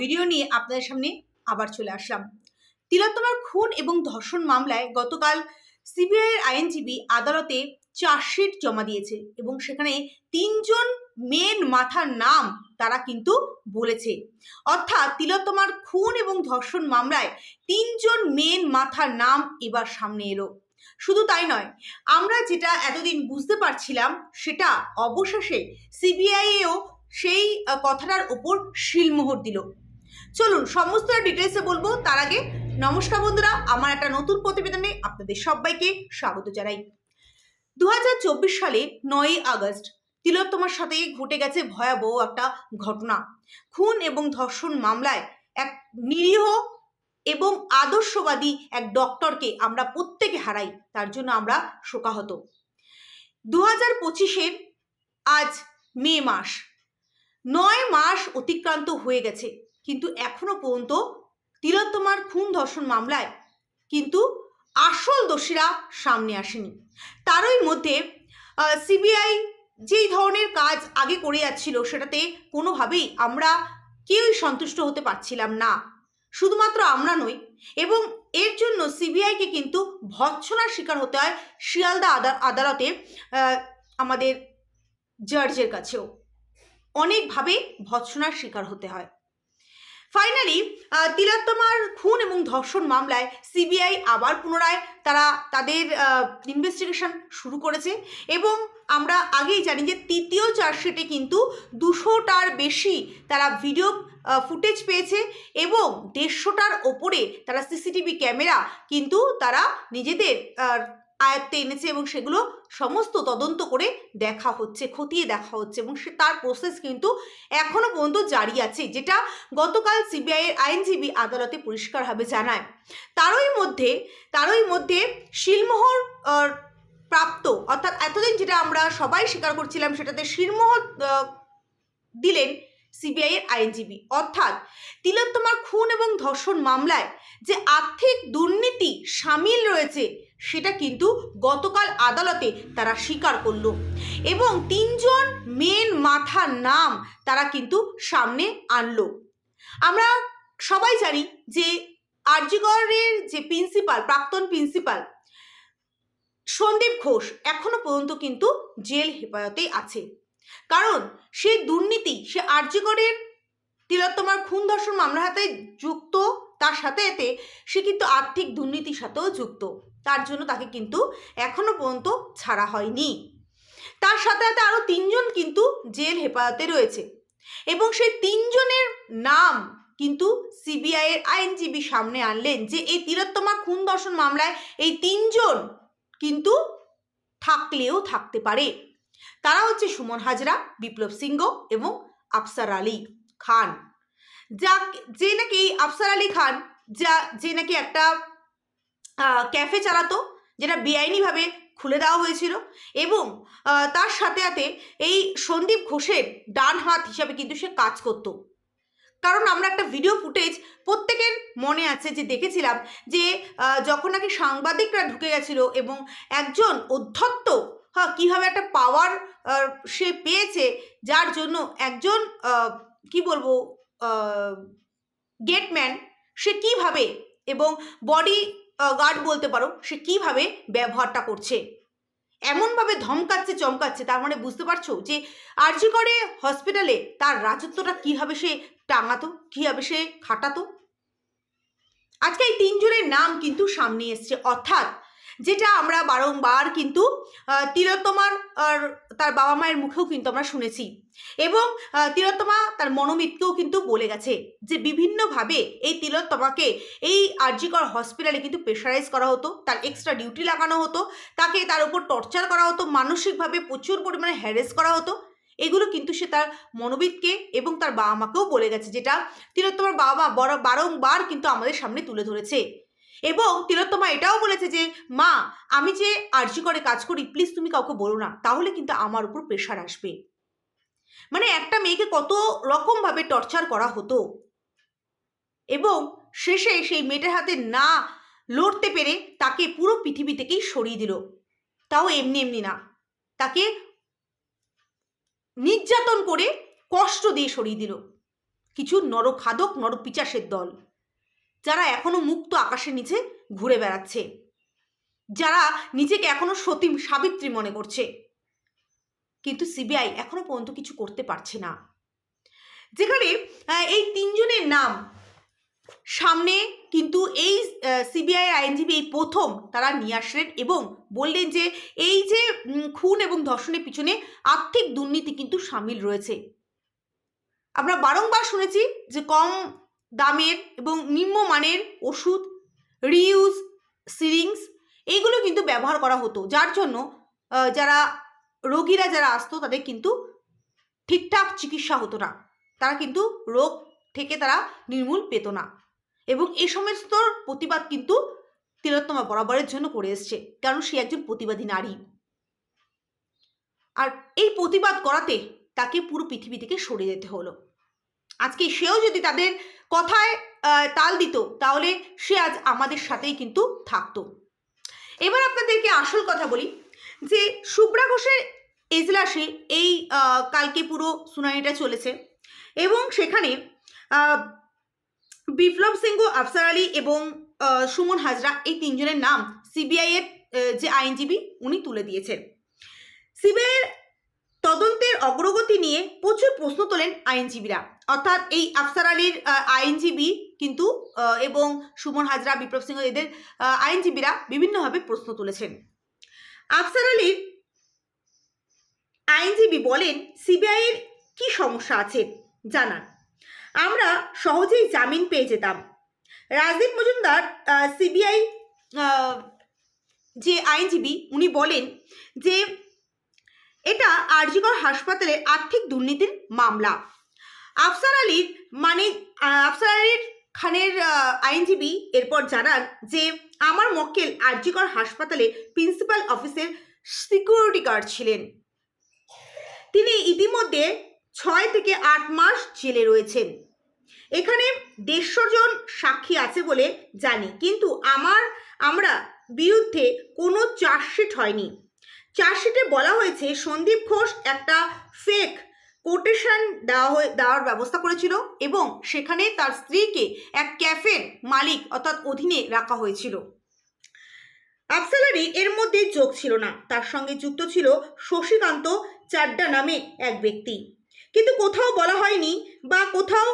Video নিয়ে আপনাদের সামনে আবার চলে আসলাম। তিলোত্তমার খুন এবং ধর্ষণ মামলায় গতকাল সিবিআইয়ের আইনজীবী আদালতে চার্জশিট জমা দিয়েছে এবং সেখানে তিনজন মেন মাথার নাম তারা কিন্তু বলেছে। অর্থাৎ তিলোত্তমার খুন এবং ধর্ষণ মামলায় তিনজন মেন মাথার নাম এবার সামনে এলো। শুধু তাই নয়, আমরা যেটা এতদিন বুঝতে পারছিলাম সেটা অবশেষে সিবিআইয়েও সেই কথাটার ওপর শিলমোহর দিল। চলুন, সমস্ত ডিটেলসে বলব। তার আগে, নমস্কার বন্ধুরা, আমার একটা নতুন প্রতিবেদনে আপনাদের সবাইকে স্বাগত জানাই। দু হাজার চব্বিশ সালে নয়ই আগস্ট, তিলোত্তমার সাথে ঘটে গেছে ভয়াবহ একটা ঘটনা। খুন এবং ধর্ষণ মামলায় এক নিরীহ এবং আদর্শবাদী এক ডক্টরকে আমরা প্রত্যেকে হারাই, তার জন্য আমরা শোকাহত। দু হাজার পঁচিশের আজ মে মাস, নয় মাস অতিক্রান্ত হয়ে গেছে। কিন্তু এখনও পর্যন্ত তিলোত্তমার খুন ধর্ষণ মামলায় কিন্তু আসল দোষীরা সামনে আসেনি। তারই মধ্যে সিবিআই যেই ধরনের কাজ আগে করে যাচ্ছিল সেটাতে কোনোভাবেই আমরা কেউই সন্তুষ্ট হতে পারছিলাম না। শুধুমাত্র আমরা নই, এবং এর জন্য সিবিআইকে কিন্তু ভৎসনার শিকার হতে হয় শিয়ালদা আদালতে আমাদের জার্জের কাছেও। অনেকভাবে ভৎসনার শিকার হতে হয়। ফাইনালি তিলোত্তমার খুন এবং ধর্ষণ মামলায় সিবিআই আবার পুনরায় তারা তাদের ইনভেস্টিগেশন শুরু করেছে। এবং আমরা আগেই জানি যে তৃতীয় চার্জশিটে কিন্তু দুশোটার বেশি তারা ভিডিও ফুটেজ পেয়েছে এবং দেড়শোটার ওপরে তারা সিসিটিভি ক্যামেরা কিন্তু তারা নিজেদের আয়ত্তে এনেছে এবং সেগুলো সমস্ত তদন্ত করে দেখা হচ্ছে, খতিয়ে দেখা হচ্ছে এবং সে তার প্রসেস কিন্তু এখনও পর্যন্ত জারি আছে, যেটা গতকাল সিবিআইয়ের আইনজীবী আদালতে পরিষ্কারভাবে জানায়। তারই মধ্যে তারই মধ্যে শিলমোহর প্রাপ্ত, অর্থাৎ এতদিন যেটা আমরা সবাই স্বীকার করছিলাম সেটাতে শিলমোহর দিলেন সিবিআইয়ের আইনজীবী। অর্থাৎ তিলোত্তমার খুন এবং ধর্ষণ মামলায় যে আর্থিক দুর্নীতি সামিল রয়েছে, সেটা কিন্তু গতকাল আদালতে তারা স্বীকার করল এবং তিনজন মেন মাথার নাম তারা কিন্তু সামনে আনলো। আমরা সবাই জানি যে আরজিগড়ের যে প্রিন্সিপাল প্রাক্তন প্রিন্সিপাল সন্দীপ ঘোষ এখনও পর্যন্ত কিন্তু জেল হেফাজতেই আছে। কারণ সে দুর্নীতি, সে আরজিগড়ের তিলোত্তমার খুন ধর্ষণ মামলার হাতে যুক্ত, তার সাথে এতে সে কিন্তু আর্থিক দুর্নীতির সাথেও যুক্ত। তার জন্য তাকে কিন্তু এখনও পর্যন্ত ছাড়া হয়নি। তার সাথে সাথে আরও তিনজন কিন্তু জেল হেফাজতে রয়েছে এবং সেই তিনজনের নাম কিন্তু সিবিআইয়ের আইনজীবী সামনে আনলেন যে এই তিলোত্তমা খুন দর্শন মামলায় এই তিনজন কিন্তু থাকলেও থাকতে পারে। তারা হচ্ছে সুমন হাজরা, বিপ্লব সিংহ এবং আফসার আলী খান। যা যে নাকি আফসার আলী খান, যা, যে নাকি একটা ক্যাফে চালাতো, যেটা বেআইনিভাবে খুলে দেওয়া হয়েছিল এবং তার সাথে সাথে এই সন্দীপ ঘোষের ডান হাত হিসাবে কিন্তু সে কাজ করতো। কারণ আমরা একটা ভিডিও ফুটেজ প্রত্যেকের মনে আছে যে দেখেছিলাম যে যখন নাকি সাংবাদিকরা ঢুকে গেছিল এবং একজন অধ্যত্ত হ্যাঁ কীভাবে একটা পাওয়ার সে পেয়েছে, যার জন্য একজন কি বলব গেটম্যান সে কীভাবে এবং বডি গার্ড বলতে পারো, সে কীভাবে ব্যবহারটা করছে? এমনভাবে ধমকাচ্ছে, চমকাচ্ছে, তার মানে বুঝতে পারছ যে আরজি করে হসপিটালে তার রাজত্বটা কীভাবে সে টাঙাতো, কীভাবে সে খাটাতো? আজকে এই তিনজনের নাম কিন্তু সামনে এসছে, অর্থাৎ যেটা আমরা বারংবার কিন্তু তিলোত্তমার তার বাবা মায়ের মুখেও কিন্তু আমরা শুনেছি। এবং তিলোত্তমা তার মনোমিতকেও কিন্তু বলে গেছে যে বিভিন্নভাবে এই তিলোত্তমাকে এই আরজিকর হসপিটালে কিন্তু প্রেশারাইজ করা হতো, তার এক্সট্রা ডিউটি লাগানো হতো, তাকে তার উপর টর্চার করা হতো, মানসিকভাবে প্রচুর পরিমাণে হ্যারেস করা হতো। এগুলো কিন্তু সে তার মনোবিদকে এবং তার বাবা মাকেও বলে গেছে, যেটা তিলোত্তমার বাবা বারংবার কিন্তু আমাদের সামনে তুলে ধরেছে। এবং তিলোত্তমা এটাও বলেছে যে, মা, আমি যে আর্জি করে কাজ করি প্লিজ তুমি কাউকে বলো না, তাহলে কিন্তু আমার উপর প্রেশার আসবে। মানে একটা মেয়েকে কত রকমভাবে টর্চার করা হতো। এবং শেষে সেই মেয়েটার হাতে না লড়তে পেরে তাকে পুরো পৃথিবী থেকেই সরিয়ে দিল। তাও এমনি এমনি না। তাকে নির্যাতন করে কষ্ট দিয়ে সরিয়ে দিল। কিছু নরখাদক, নরপিচাসের দল। যারা এখনও মুক্ত আকাশের নিচে ঘুরে বেড়াচ্ছে। যারা নিজেকে এখনও সতী সাবিত্রী মনে করছে। কিন্তু সিবিআই এখনও পর্যন্ত কিছু করতে পারছে না। যেখানে এই তিনজনের নাম সামনে কিন্তু এই সিবিআই আইনজীবী এই প্রথম তারা নিয়ে আসলেন এবং বললেন যে এই যে খুন এবং ধর্ষণের পিছনে আর্থিক দুর্নীতি কিন্তু সামিল রয়েছে। আমরা বারংবার শুনেছি যে কম দামের এবং নিম্নমানের ওষুধ রিউজ সিরিংস এইগুলো কিন্তু ব্যবহার করা হতো। যার জন্য যারা রোগীরা যারা আসতো তাদের কিন্তু ঠিকঠাক চিকিৎসা হতো না। তারা কিন্তু রোগ থেকে তারা নির্মূল পেত না। এবং এই সমস্ত প্রতিবাদ কিন্তু তিলোত্তমা বরাবরের জন্য করে এসছে, কারণ সে একজন প্রতিবাদী নারী। আর এই প্রতিবাদ করাতে তাকে পুরো পৃথিবী থেকে সরে যেতে হলো। আজকে সেও যদি তাদের কথায় তাল দিত, তাহলে সে আজ আমাদের সাথেই কিন্তু থাকতো। এবার আপনাদেরকে আসল কথা বলি, যে শুভ্রা ঘোষের এজলাসে এই কালকে পুরো শুনানিটা চলেছে এবং সেখানে বিপ্লব সিংহ, আফসার আলী এবং সুমন হাজরা এই তিনজনের নাম সিবিআই এর যে আইনজীবী, উনি তুলে দিয়েছেন। সিবিআই এর তদন্তের অগ্রগতি নিয়ে প্রচুর প্রশ্ন তোলেন আইনজীবীরা। অর্থাৎ এই আফসার আলীর আইনজীবী কিন্তু এবং সুমন হাজরা, বিপ্লব সিংহ এদের আইনজীবীরা বিভিন্নভাবে প্রশ্ন তুলেছেন। আফসার আলীর আইনজীবী বলেন, সিবিআইয়ের কি সমস্যা আছে? জানান। আমরা সহজেই জামিন পেয়ে যেতাম। রাজদীপ মজুমদার সিবিআই যে আইনজীবী, উনি বলেন যে এটা আরজিকর হাসপাতালের আর্থিক দুর্নীতির মামলা। আফসার আলীর মানে আফসার আলীর খানের আইনজীবী এরপর জানান যে, আমার মক্কেল আরজিকর হাসপাতালে প্রিন্সিপাল অফিসের সিকিউরিটি গার্ড ছিলেন। তিনি ইতিমধ্যে ছয় থেকে আট মাস জেলে রয়েছেন। এখানে দেড়শো জন সাক্ষী আছে বলে জানি, কিন্তু আমার, আমরা বিরুদ্ধে কোনো চার্জশিট হয়নি। চার্জশিটে বলা হয়েছে, সন্দীপ ঘোষ একটা ফেক কোটেশন দেওয়া হয়ে, দেওয়ার ব্যবস্থা করেছিল এবং সেখানে তার স্ত্রীকে এক ক্যাফের মালিক অর্থাৎ অধীনে রাখা হয়েছিল। আফসালারি এর মধ্যে যোগ ছিল না, তার সঙ্গে যুক্ত ছিল শশীকান্ত চাড্ডা নামে এক ব্যক্তি। কিন্তু কোথাও বলা হয়নি বা কোথাও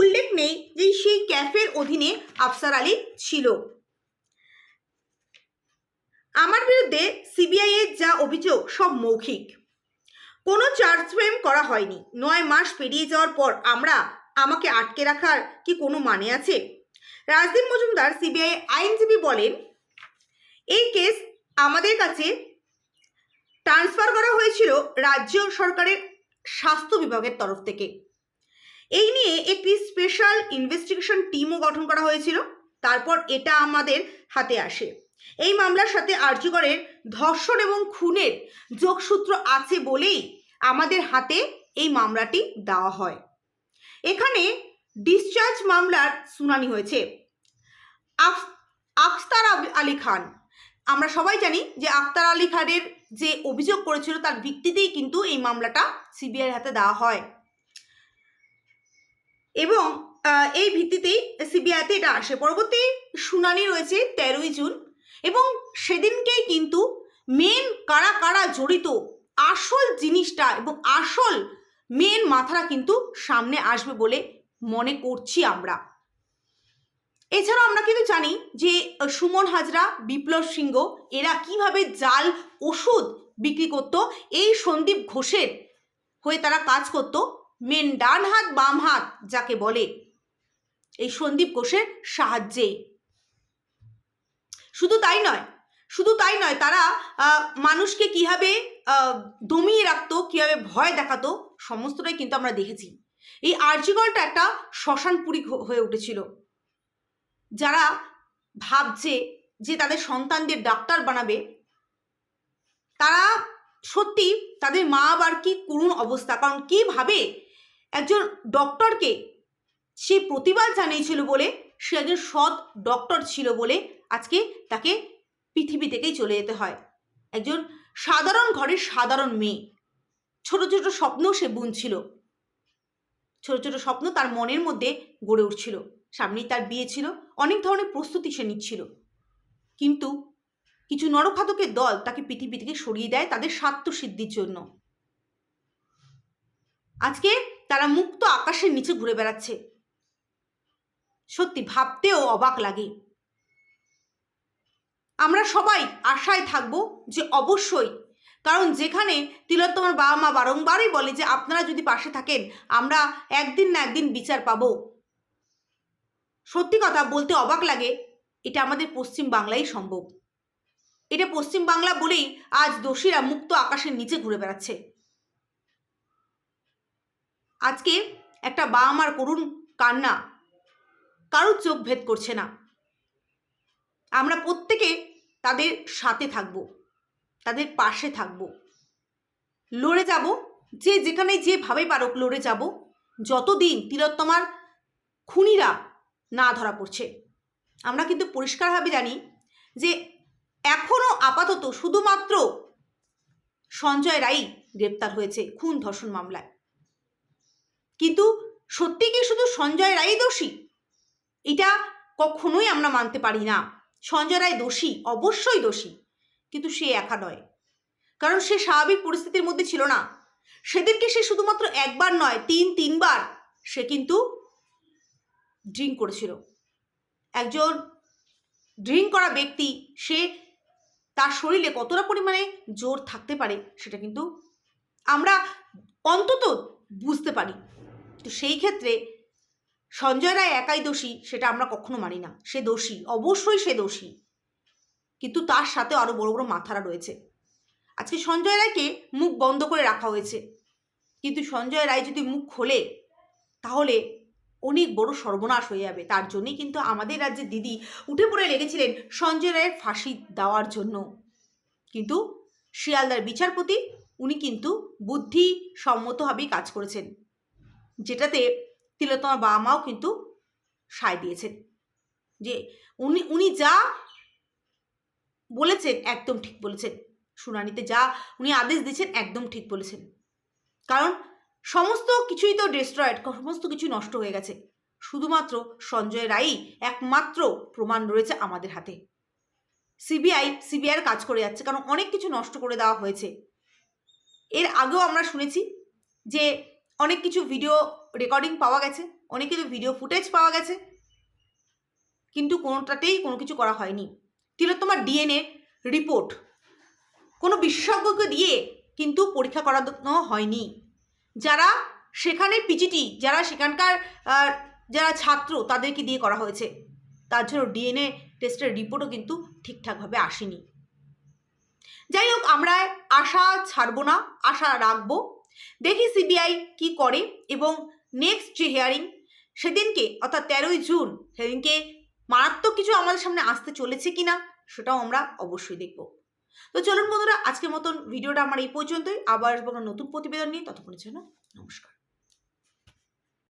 উল্লেখ নেই যে সেই ক্যাফের অধীনে আফসার আলী ছিল। আমার বিরুদ্ধে সিবিআই এর যা অভিযোগ সব মৌখিক। কোনো চার্জ ফ্রেম করা হয়নি। নয় মাস পেরিয়ে যাওয়ার পর আমরা আমাকে আটকে রাখার কি কোনো মানে আছে? রাজদীপ মজুমদার সিবিআই আইনজীবী বলেন, এই কেস আমাদের কাছে ট্রান্সফার করা হয়েছিল রাজ্য সরকারের স্বাস্থ্য বিভাগের তরফ থেকে। এই নিয়ে একটি স্পেশাল ইনভেস্টিগেশন টিমও গঠন করা হয়েছিল। তারপর এটা আমাদের হাতে আসে। এই মামলার সাথে আর্যগড়ের ধর্ষণ এবং খুনের যোগসূত্র আছে বলেই আমাদের হাতে এই মামলাটি দেওয়া হয়। এখানে ডিসচার্জ মামলার শুনানি হয়েছে। আখতার আলী খান। আমরা সবাই জানি যে আখতার আলী খানের যে অভিযোগ করেছিল তার ভিত্তিতেই কিন্তু এই মামলাটা সিবিআইয়ের হাতে দেওয়া হয়। এবং এই ভিত্তিতেই সিবিআইতে এটা আসে। পরবর্তী শুনানি রয়েছে তেরোই জুন। এবং সেদিনকেই কিন্তু মেন কারা কারা জড়িত, আসল জিনিসটা এবং আসল মেন মাথাটা কিন্তু সামনে আসবে বলে মনে করছি আমরা। এছাড়াও আমরা কিন্তু জানি যে, সুমন হাজরা, বিপ্লব সিংহ এরা কীভাবে জাল, ওষুধ বিক্রি করতো, এই সন্দীপ ঘোষের হয়ে তারা কাজ করতো মেন ডান হাত, বাম হাত যাকে বলে, এই সন্দীপ ঘোষের সাহায্যে। শুধু তাই নয়, শুধু তাই নয়, তারা মানুষকে কীভাবে দমিয়ে রাখতো, কীভাবে ভয় দেখাতো, সমস্তটাই কিন্তু আমরা দেখেছি। এই আর্জিকলটা একটা শ্মশানপুরী হয়ে উঠেছিল। যারা ভাবছে যে তাদের সন্তানদের ডাক্তার বানাবে, তারা সত্যি তাদের মা বাবার কি করুণ অবস্থা, কারণ কীভাবে একজন ডক্টরকে সে প্রতিবাদ জানিয়েছিল বলে, সে একজন সৎ ডক্টর ছিল বলে আজকে তাকে পৃথিবী থেকেই চলে যেতে হয়। একজন সাধারণ ঘরের সাধারণ মেয়ে। ছোট ছোট স্বপ্ন সে বুনছিল। ছোট ছোট স্বপ্ন তার মনের মধ্যে গড়ে উঠছিল। সামনেই তার বিয়ে ছিল, অনেক ধরনের প্রস্তুতি সে নিচ্ছিল। কিন্তু কিছু নরখাতকের দল তাকে পৃথিবী থেকে সরিয়ে দেয় তাদের স্বার্থ সিদ্ধির জন্য। আজকে তারা মুক্ত আকাশের নিচে ঘুরে বেড়াচ্ছে। সত্যি ভাবতেও অবাক লাগে। আমরা সবাই আশায় থাকব যে অবশ্যই। কারণ যেখানে তিলোত্তমার বাবা মা বারংবারই বলে যে, আপনারা যদি পাশে থাকেন, আমরা একদিন না একদিন বিচার পাবো। সত্যি কথা বলতে অবাক লাগে, এটা আমাদের পশ্চিম বাংলাই সম্ভব। এটা পশ্চিম বাংলা বলেই আজ দোষীরা মুক্ত আকাশের নিচে ঘুরে বেড়াচ্ছে। আজকে একটা বাবা মার করুণ কান্না কারোর চোখ ভেদ করছে না। আমরা প্রত্যেকে তাদের সাথে থাকব, তাদের পাশে থাকব। লড়ে যাব, যে যেখানে যেভাবে পারুক লড়ে যাব, যতদিন তিলোত্তমার খুনিরা না ধরা পড়ছে। আমরা কিন্তু পরিষ্কারভাবে জানি যে এখনও আপাতত শুধুমাত্র সঞ্জয় রাই গ্রেপ্তার হয়েছে খুন ধর্ষণ মামলায়। কিন্তু সত্যি কি শুধু সঞ্জয় রায় দোষী? এটা কখনোই আমরা মানতে পারি না। সঞ্জয় রায় দোষী, অবশ্যই দোষী। কিন্তু সে একা নয়। কারণ সে স্বাভাবিক পরিস্থিতির মধ্যে ছিল না। সেদিনকে সে শুধুমাত্র একবার নয়, তিন, তিনবার সে কিন্তু ড্রিঙ্ক করেছিল। একজন ড্রিঙ্ক করা ব্যক্তি, সে তার শরীরে কতটা পরিমাণে জোর থাকতে পারে সেটা কিন্তু আমরা অন্তত বুঝতে পারি। তো সেই ক্ষেত্রে সঞ্জয় রায় একাই দোষী, সেটা আমরা কখনো মানি না। সে দোষী, অবশ্যই সে দোষী। কিন্তু তার সাথে আরও বড় বড় মাথারা রয়েছে। আজকে সঞ্জয় রায়কে মুখ বন্ধ করে রাখা হয়েছে। কিন্তু সঞ্জয় রায় যদি মুখ খোলে, তাহলে অনেক বড় সর্বনাশ হয়ে যাবে। তার জন্যই কিন্তু আমাদের রাজ্যের দিদি উঠে পড়ে লেগেছিলেন সঞ্জয় রায়ের ফাঁসি দেওয়ার জন্য। কিন্তু শিয়ালদার বিচারপতি, উনি কিন্তু বুদ্ধিসম্মতভাবেই কাজ করেছেন। যেটাতে তিলোত্তমার বাবা মাও কিন্তু সায় দিয়েছেন যে উনি উনি যা বলেছেন একদম ঠিক বলেছেন। শুনানিতে যা উনি আদেশ দিয়েছেন একদম ঠিক বলেছেন। কারণ সমস্ত কিছুই তো ডিস্ট্রয়েড সমস্ত কিছু নষ্ট হয়ে গেছে। শুধুমাত্র সঞ্জয় রায়ই একমাত্র প্রমাণ রয়েছে আমাদের হাতে। সিবিআই সিবিআইয়ের কাজ করে যাচ্ছে, কারণ অনেক কিছু নষ্ট করে দেওয়া হয়েছে। এর আগেও আমরা শুনেছি যে অনেক কিছু ভিডিও রেকর্ডিং পাওয়া গেছে অনেক কিছু ভিডিও ফুটেজ পাওয়া গেছে, কিন্তু কোনোটাতেই কোনো কিছু করা হয়নি। তিলোত্তমার ডিএনএ রিপোর্ট কোনো বিশেষজ্ঞকে দিয়ে কিন্তু পরীক্ষা করানো হয়নি। যারা সেখানে পিজিটি যারা সেখানকার যারা ছাত্র, তাদেরকে দিয়ে করা হয়েছে। তার জন্য ডিএনএ টেস্টের রিপোর্টও কিন্তু ঠিকঠাকভাবে আসেনি। যাই হোক, আমরা আশা ছাড়বো না, আশা রাখব। দেখি সিবিআই কি করে এবং নেক্সট যে হেয়ারিং সেদিনকে, অর্থাৎ তেরোই জুন, সেদিনকে মারাত্মক কিছু আমাদের সামনে আসতে চলেছে কি না সেটাও আমরা অবশ্যই দেখব। তো চলুন বন্ধুরা, আজকের মতন ভিডিওটা আমার এই পর্যন্তই। আবার কোনো নতুন প্রতিবেদন নিয়ে। ততক্ষণের জন্য নমস্কার।